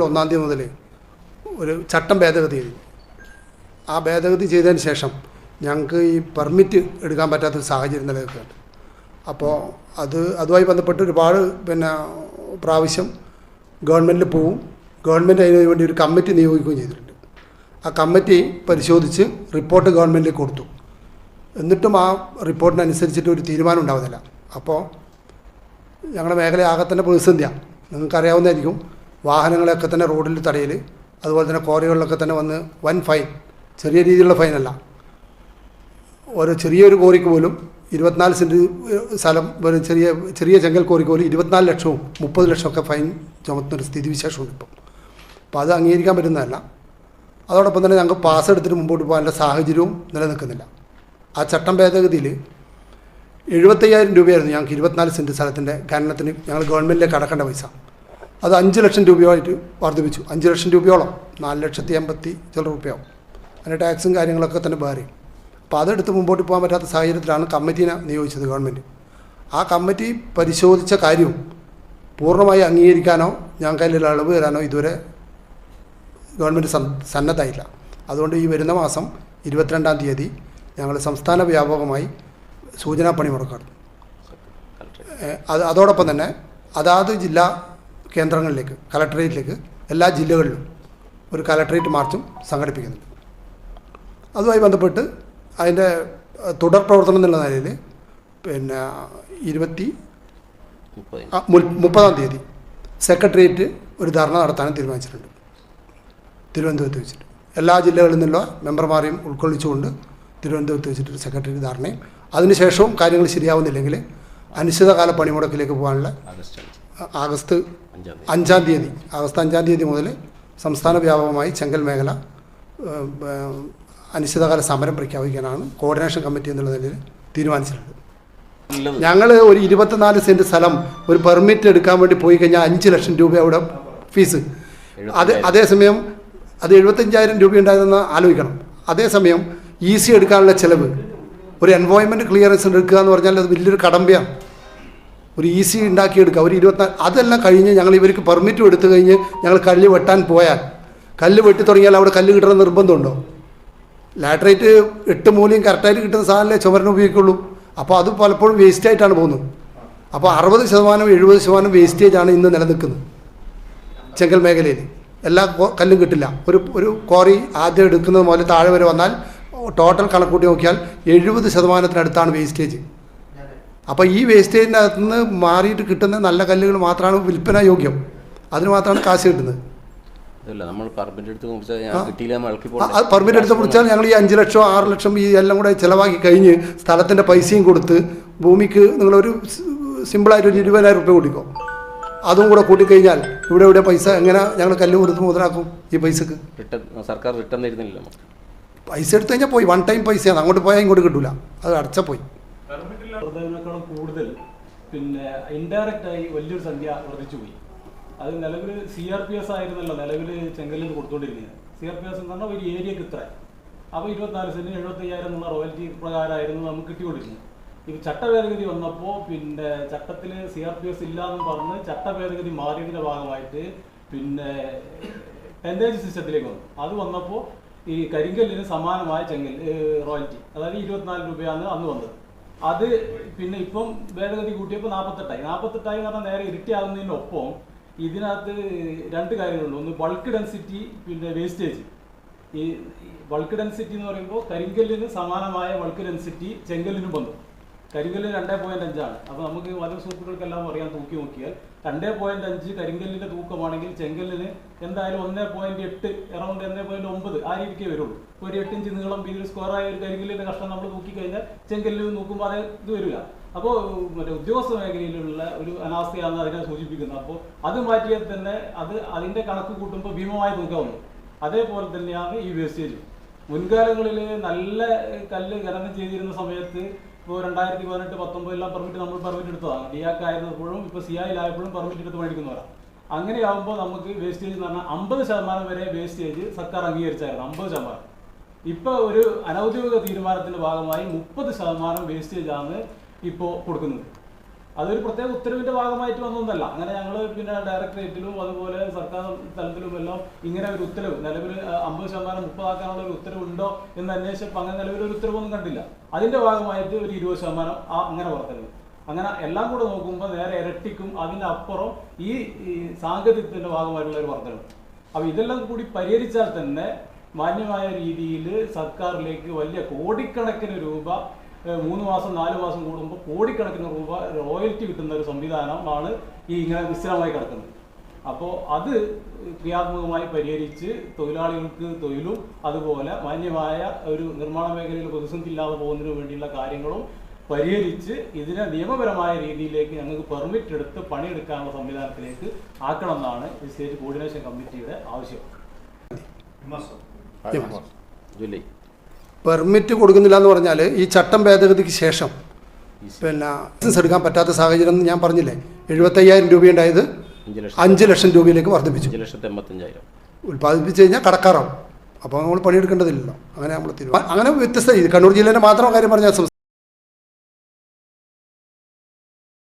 ഒന്നാം തീയതി മുതൽ ഒരു ചട്ടം ഭേദഗതി ചെയ്തു ആ ഭേദഗതി ചെയ്തതിന് ശേഷം ഞങ്ങൾക്ക് ഈ പെർമിറ്റ് എടുക്കാൻ പറ്റാത്തൊരു സാഹചര്യം നിലനിൽക്കുന്നുണ്ട് അപ്പോൾ അത് അതുമായി ബന്ധപ്പെട്ട് ഒരുപാട് പിന്നെ പ്രാവശ്യം ഗവൺമെന്റിൽ പോവും. ഗവൺമെന്റ് അതിന് വേണ്ടി ഒരു കമ്മിറ്റി നിയോഗിക്കുകയും ചെയ്തിട്ടുണ്ട്. ആ കമ്മിറ്റി പരിശോധിച്ച് റിപ്പോർട്ട് ഗവൺമെന്റിൽ കൊടുത്തു. എന്നിട്ടും ആ റിപ്പോർട്ടിനനുസരിച്ചിട്ട് ഒരു തീരുമാനം ഉണ്ടാവുന്നില്ല. അപ്പോൾ ഞങ്ങളുടെ മേഖല ആകെ തന്നെ പ്രതിസന്ധിയാണ് നിങ്ങൾക്കറിയാവുന്നതായിരിക്കും. വാഹനങ്ങളൊക്കെ തന്നെ റോഡിൽ തടയൽ അതുപോലെ തന്നെ കോറികളിലൊക്കെ തന്നെ വന്ന് വൻ ഫൈൻ ചെറിയ രീതിയിലുള്ള ഫൈനല്ല. ഒരു ചെറിയൊരു കോറിക്ക് പോലും ഇരുപത്തിനാല് സെന്റ് സ്ഥലം ഒരു ചെറിയ ചെറിയ ചെങ്കൽ കോറിക്ക് പോലും ഇരുപത്തിനാല് ലക്ഷവും മുപ്പത് ലക്ഷമൊക്കെ ഫൈൻ ചുമത്തുന്നൊരു സ്ഥിതിവിശേഷമുണ്ട് ഇപ്പം. അപ്പോൾ അത് അംഗീകരിക്കാൻ പറ്റുന്നതല്ല. അതോടൊപ്പം തന്നെ ഞങ്ങൾക്ക് പാസ് എടുത്തിട്ട് മുമ്പോട്ട് പോകാനുള്ള സാഹചര്യവും നിലനിൽക്കുന്നില്ല. ആ ചട്ടം ഭേദഗതിയിൽ എഴുപത്തയ്യായിരം രൂപയായിരുന്നു ഞങ്ങൾക്ക് ഇരുപത്തിനാല് സെന്റ് സ്ഥലത്തിന്റെ ഖനനത്തിന് ഞങ്ങൾ ഗവൺമെന്റിലേക്ക് അടക്കേണ്ട പൈസ. അത് അഞ്ച് ലക്ഷം രൂപയായിട്ട് വർദ്ധിപ്പിച്ചു. അഞ്ച് ലക്ഷം രൂപയോളം. നാല് ലക്ഷത്തി എൺപത്തി ചില രൂപയാവും. അതിന്റെ ടാക്സും കാര്യങ്ങളൊക്കെ തന്നെ ബാറി അപ്പോൾ അതെടുത്ത് മുമ്പോട്ട് പോകാൻ പറ്റാത്ത സാഹചര്യത്തിലാണ് കമ്മിറ്റീനെ നിയോഗിച്ചത് ഗവൺമെന്റ് ആ കമ്മിറ്റി പരിശോധിച്ച കാര്യവും പൂർണമായി അംഗീകരിക്കാനോ ഞാൻ കയ്യിൽ അളവ് തരാനോ ഇതുവരെ ഗവൺമെന്റ് സന്നദ്ധമായില്ല. അതുകൊണ്ട് ഈ വരുന്ന മാസം ഇരുപത്തിരണ്ടാം തീയതി ഞങ്ങൾ സംസ്ഥാന വ്യാപകമായി സൂചനാ പണിമുടക്കാണ് അത് അതോടൊപ്പം തന്നെ അതാത് ജില്ലാ കേന്ദ്രങ്ങളിലേക്ക് കലക്ടറേറ്റിലേക്ക് എല്ലാ ജില്ലകളിലും ഒരു കലക്ടറേറ്റ് മാർച്ചും സംഘടിപ്പിക്കുന്നുണ്ട്. അതുമായി ബന്ധപ്പെട്ട് അതിന്റെ തുടർ പ്രവർത്തനം എന്നുള്ള നിലയിൽ പിന്നെ ഇരുപത്തി മുപ്പതാം. തീയതി സെക്രട്ടേറിയറ്റ് ഒരു ധർണ നടത്താനും തീരുമാനിച്ചിട്ടുണ്ട്. തിരുവനന്തപുരത്ത് വെച്ചിട്ട്. എല്ലാ ജില്ലകളിൽ നിന്നുള്ള മെമ്പർമാരെയും ഉൾക്കൊള്ളിച്ചുകൊണ്ട് തിരുവനന്തപുരത്ത് വെച്ചിട്ട് സെക്രട്ടേറിയറ്റ് ധാരണയും അതിനുശേഷവും കാര്യങ്ങൾ ശരിയാവുന്നില്ലെങ്കിൽ അനിശ്ചിതകാല പണിമുടക്കിലേക്ക് പോകാനുള്ള ആഗസ്റ്റ് അഞ്ച് തീയതി. ആഗസ്റ്റ് അഞ്ചാം തീയതി മുതൽ സംസ്ഥാന വ്യാപകമായി ചെങ്കൽ മേഖല അനിശ്ചിതകാല സമരം പ്രഖ്യാപിക്കാനാണ് കോർഡിനേഷൻ കമ്മിറ്റി എന്നുള്ള നിലയിൽ തീരുമാനിച്ചിട്ടുള്ളത്. ഞങ്ങൾ ഒരു ഇരുപത്തിനാല് സെന്റ് സ്ഥലം ഒരു പെർമിറ്റ് എടുക്കാൻ വേണ്ടി പോയി കഴിഞ്ഞാൽ അഞ്ച് ലക്ഷം രൂപ അവിടെ ഫീസ് അത് അതേസമയം അത് എഴുപത്തഞ്ചായിരം രൂപ ഉണ്ടായതെന്ന് ആലോചിക്കണം. അതേസമയം ഇ സി എടുക്കാനുള്ള ചിലവ് ഒരു എൻവോയ്മെന്റ് ക്ലിയറൻസ് എടുക്കുക എന്ന് പറഞ്ഞാൽ അത് വലിയൊരു കടമ്പയാണ്. ഒരു ഇ സി ഉണ്ടാക്കിയെടുക്കുക. ഒരു ഇരുപത്തിനാല് അതെല്ലാം കഴിഞ്ഞ് ഞങ്ങൾ ഇവർക്ക് പെർമിറ്റ് എടുത്തു കഴിഞ്ഞ് ഞങ്ങൾ കല്ല് വെട്ടാൻ പോയാൽ. കല്ല് വെട്ടി തുടങ്ങിയാൽ അവിടെ കല്ല് കിട്ടണം നിർബന്ധമുണ്ടോ? ലാറ്ററേറ്റ് എട്ട് മൂലയും കറക്റ്റായിട്ട് കിട്ടുന്ന സാധനമല്ലേ ചുമരന് ഉപയോഗിക്കുള്ളൂ. അപ്പോൾ അത് പലപ്പോഴും വേസ്റ്റായിട്ടാണ് പോകുന്നത്. അപ്പോൾ അറുപത് ശതമാനം എഴുപത് ശതമാനം വേസ്റ്റേജ് ആണ് ഇന്ന് നിലനിൽക്കുന്നത്. ചെങ്കൽ മേഖലയിൽ. എല്ലാ കല്ലും കിട്ടില്ല. ഒരു ഒരു കോറി ആദ്യം എടുക്കുന്നത് മുതൽ താഴെ വരെ വന്നാൽ ടോട്ടൽ കണക്കൂട്ടി നോക്കിയാൽ എഴുപത് ശതമാനത്തിനടുത്താണ് വേസ്റ്റേജ് അപ്പോൾ ഈ വേസ്റ്റേജിന്റെ അകത്ത് നിന്ന് മാറിയിട്ട് കിട്ടുന്ന നല്ല കല്ലുകൾ മാത്രമാണ് വിൽപ്പന യോഗ്യം. അതിന് മാത്രമാണ് കാശ് കിട്ടുന്നത്. പെർമിറ്റ് എടുത്ത് കുറിച്ചാൽ ഞങ്ങൾ ഈ അഞ്ച് ലക്ഷം ആറ് ലക്ഷം ഈ എല്ലാം കൂടെ ചിലവാക്കി കഴിഞ്ഞ് സ്ഥലത്തിന്റെ പൈസയും കൊടുത്ത് ഭൂമിക്ക് നിങ്ങളൊരു സിമ്പിളായിട്ട് ഒരു ഇരുപതിനായിരം റുപ്യ കൂട്ടിക്കോ അതും കൂടെ കൂട്ടിക്കഴിഞ്ഞാൽ ഇവിടെ ഇവിടെ പൈസ എങ്ങനെ ഞങ്ങൾ കല്ല് കൊടുത്ത് മുതലാക്കും ഈ പൈസക്ക്? സർക്കാർ റിട്ടേൺ തരുന്നില്ല പൈസ എടുത്തു കഴിഞ്ഞാൽ പോയി. വൺ ടൈം പൈസയാണ്. അങ്ങോട്ട് പോയാൽ ഇങ്ങോട്ട് കിട്ടൂല. അത് അടച്ചാൽ പോയി. വർദ്ധനവിനേക്കാളും കൂടുതൽ പിന്നെ ഇൻഡയറക്റ്റ് ആയി വലിയൊരു സംഖ്യ വർദ്ധിച്ചു പോയി. അത് നിലവിൽ സി ആർ പി എസ് ആയിരുന്നല്ലോ നിലവിൽ ചെങ്കല്ലിൽ കൊടുത്തുകൊണ്ടിരിക്കുന്നത് സി ആർ പി എസ് എന്ന് പറഞ്ഞാൽ ഒരു ഏരിയക്ക് ഇത്ര അപ്പോൾ ഇരുപത്തിനാല് സെന്റിന് എഴുപത്തയ്യായിരം എന്നുള്ള റോയൽറ്റി പ്രകാരമായിരുന്നു നമുക്ക് കിട്ടിക്കൊണ്ടിരുന്നത്. ഇത് ചട്ടഭേദഗതി വന്നപ്പോൾ പിന്നെ ചട്ടത്തിൽ സി ആർ പി എസ് ഇല്ല എന്ന് പറഞ്ഞ് ചട്ടഭേദഗതി മാറിയതിന്റെ ഭാഗമായിട്ട് പിന്നെ ടെൻഡേജ് സിസ്റ്റത്തിലേക്ക് വന്നു. അത് വന്നപ്പോൾ ഈ കരിങ്കല്ലിന് സമാനമായ ചെങ്കൽ റോയൽറ്റി അതായത് ഇരുപത്തിനാല് രൂപയാണ് അന്ന് വന്നത്. അത് പിന്നെ ഇപ്പം ഭേദഗതി കൂട്ടിയപ്പോൾ നാൽപ്പത്തെട്ടായി നാൽപ്പത്തെട്ടായി എന്ന് പറഞ്ഞാൽ നേരെ ഇരട്ടിയാകുന്നതിനൊപ്പം ഇതിനകത്ത് രണ്ട് കാര്യങ്ങളുണ്ട്. ഒന്ന് ബൾക്ക് ഡെൻസിറ്റി പിന്നെ വേസ്റ്റേജ് ഈ ബൾക്ക് ഡെൻസിറ്റി എന്ന് പറയുമ്പോൾ കരിങ്കല്ലിന് സമാനമായ ബൾക്ക് ഡെൻസിറ്റി ചെങ്കല്ലിനും വന്നു കരിങ്കല്ല് രണ്ടേ പോയിന്റ് അഞ്ചാണ് അപ്പോൾ നമുക്ക് വല സുഹൃത്തുക്കൾക്കെല്ലാം അറിയാൻ തൂക്കി നോക്കിയാൽ. രണ്ടേ പോയിന്റ് അഞ്ച് കരിങ്കല്ലിന്റെ തൂക്കമാണെങ്കിൽ ചെങ്കല്ലിന് എന്തായാലും ഒന്നേ പോയിന്റ് എട്ട് എറൗണ്ട് ഒന്നേ പോയിന്റ് ഒമ്പത് ആ രീതിക്കേ വരുള്ളൂ. ഒരു എട്ടിഞ്ച് നീളം വീതിയിൽ സ്ക്വയർ ആയ ഒരു കരിങ്കല്ലിന്റെ കഷ്ണം നമ്മൾ തൂക്കി കഴിഞ്ഞാൽ ചെങ്കല്ലിൽ നോക്കുമ്പോൾ അത് ഇത് വരില്ല. അപ്പോൾ മറ്റേ ഉദ്യോഗസ്ഥ മേഖലയിലുള്ള ഒരു അനാസ്ഥയാണ് അതിനെ സൂചിപ്പിക്കുന്നത് അപ്പോൾ അത് മാറ്റിയാൽ തന്നെ അത് അതിന്റെ കണക്ക് കൂട്ടുമ്പോൾ ഭീമമായ തൂക്കാവുന്നു അതേപോലെ തന്നെയാണ് ഈ വേസ്റ്റേജ് മുൻകാലങ്ങളിൽ നല്ല കല്ല് ഖനനം ചെയ്തിരുന്ന സമയത്ത് ഇപ്പോൾ രണ്ടായിരത്തി പതിനെട്ട് പത്തൊമ്പതെല്ലാം പെർമിറ്റ് നമ്മൾ പെർമിറ്റ് എടുത്തതാണ് ഡിയാക്ക് ആയിരുന്നപ്പോഴും ഇപ്പോൾ സി ആയിലായപ്പോഴും പെർമിറ്റ് എടുത്ത് മേടിക്കുന്നവരാണ് അങ്ങനെയാകുമ്പോൾ നമുക്ക് വേസ്റ്റേജ് എന്ന് പറഞ്ഞാൽ അമ്പത് ശതമാനം വരെ വേസ്റ്റേജ് സർക്കാർ അംഗീകരിച്ചായിരുന്നു അമ്പത് ശതമാനം. ഇപ്പോൾ ഒരു അനൗദ്യോഗിക തീരുമാനത്തിന്റെ ഭാഗമായി മുപ്പത് ശതമാനം വേസ്റ്റേജ് ആണ് ഇപ്പോൾ കൊടുക്കുന്നത്. അതൊരു പ്രത്യേക ഉത്തരവിന്റെ ഭാഗമായിട്ട് വന്നതല്ല അങ്ങനെ ഞങ്ങൾ പിന്നെ ഡയറക്ടറേറ്റിലും അതുപോലെ സർക്കാർ തലത്തിലും എല്ലാം ഇങ്ങനെ ഒരു ഉത്തരവ് നിലവിൽ അമ്പത് ശതമാനം മുപ്പതാക്കാനുള്ള ഒരു ഉത്തരവ് ഉണ്ടോ എന്ന് അന്വേഷിച്ചപ്പോൾ അങ്ങനെ നിലവിൽ ഒരു ഉത്തരവൊന്നും കണ്ടില്ല. അതിന്റെ ഭാഗമായിട്ട് ഒരു ഇരുപത് ശതമാനം ആ അങ്ങനെ വർദ്ധനവ് അങ്ങനെ എല്ലാം കൂടെ നോക്കുമ്പോൾ നേരെ ഇരട്ടിക്കും അതിന്റെ അപ്പുറം ഈ സാങ്കേതികത്തിന്റെ ഭാഗമായിട്ടുള്ള ഒരു വർദ്ധനവ്. അപ്പൊ ഇതെല്ലാം കൂടി പരിഹരിച്ചാൽ തന്നെ മാന്യമായ രീതിയിൽ സർക്കാരിലേക്ക് വലിയ കോടിക്കണക്കിന് രൂപ മൂന്ന് മാസം നാല് മാസം കൂടുമ്പോൾ കോടിക്കണക്കിന് രൂപ റോയൽറ്റി കിട്ടുന്ന ഒരു സംവിധാനമാണ് ഈ ഇങ്ങനെ വിശ്രമമായി കിടക്കുന്നത്. അപ്പോൾ അത് ക്രിയാത്മകമായി പരിഹരിച്ച് തൊഴിലാളികൾക്ക് തൊഴിലും അതുപോലെ മാന്യമായ ഒരു നിർമ്മാണ മേഖലയിൽ പ്രതിസന്ധി ഇല്ലാതെ പോകുന്നതിന് വേണ്ടിയുള്ള കാര്യങ്ങളും പരിഹരിച്ച് ഇതിനെ നിയമപരമായ രീതിയിലേക്ക് ഞങ്ങൾക്ക് പെർമിറ്റ് എടുത്ത് പണിയെടുക്കാനുള്ള സംവിധാനത്തിലേക്ക് ആക്കണം എന്നാണ് ഈ സ്റ്റേറ്റ് കോർഡിനേഷൻ കമ്മിറ്റിയുടെ ആവശ്യം. ജൂലൈ. പെർമിറ്റ് കൊടുക്കുന്നില്ല എന്ന് പറഞ്ഞാൽ ഈ ചട്ടം ഭേദഗതിക്ക് ശേഷം പിന്നെ ലൈസൻസ് എടുക്കാൻ പറ്റാത്ത സാഹചര്യം എന്ന് ഞാൻ പറഞ്ഞില്ലേ? എഴുപത്തയ്യായിരം രൂപയുണ്ടായത് അഞ്ച് ലക്ഷം. രൂപയിലേക്ക് വർദ്ധിപ്പിച്ചു. ഉൽപ്പാദിപ്പിച്ച് കഴിഞ്ഞാൽ കടക്കാറാവും. അപ്പോൾ നമ്മൾ പണിയെടുക്കേണ്ടതില്ലല്ലോ. അങ്ങനെ നമ്മൾ തീരുമാനം അങ്ങനെ വ്യത്യസ്ത കണ്ണൂർ ജില്ലേന്റെ മാത്രം കാര്യം പറഞ്ഞാൽ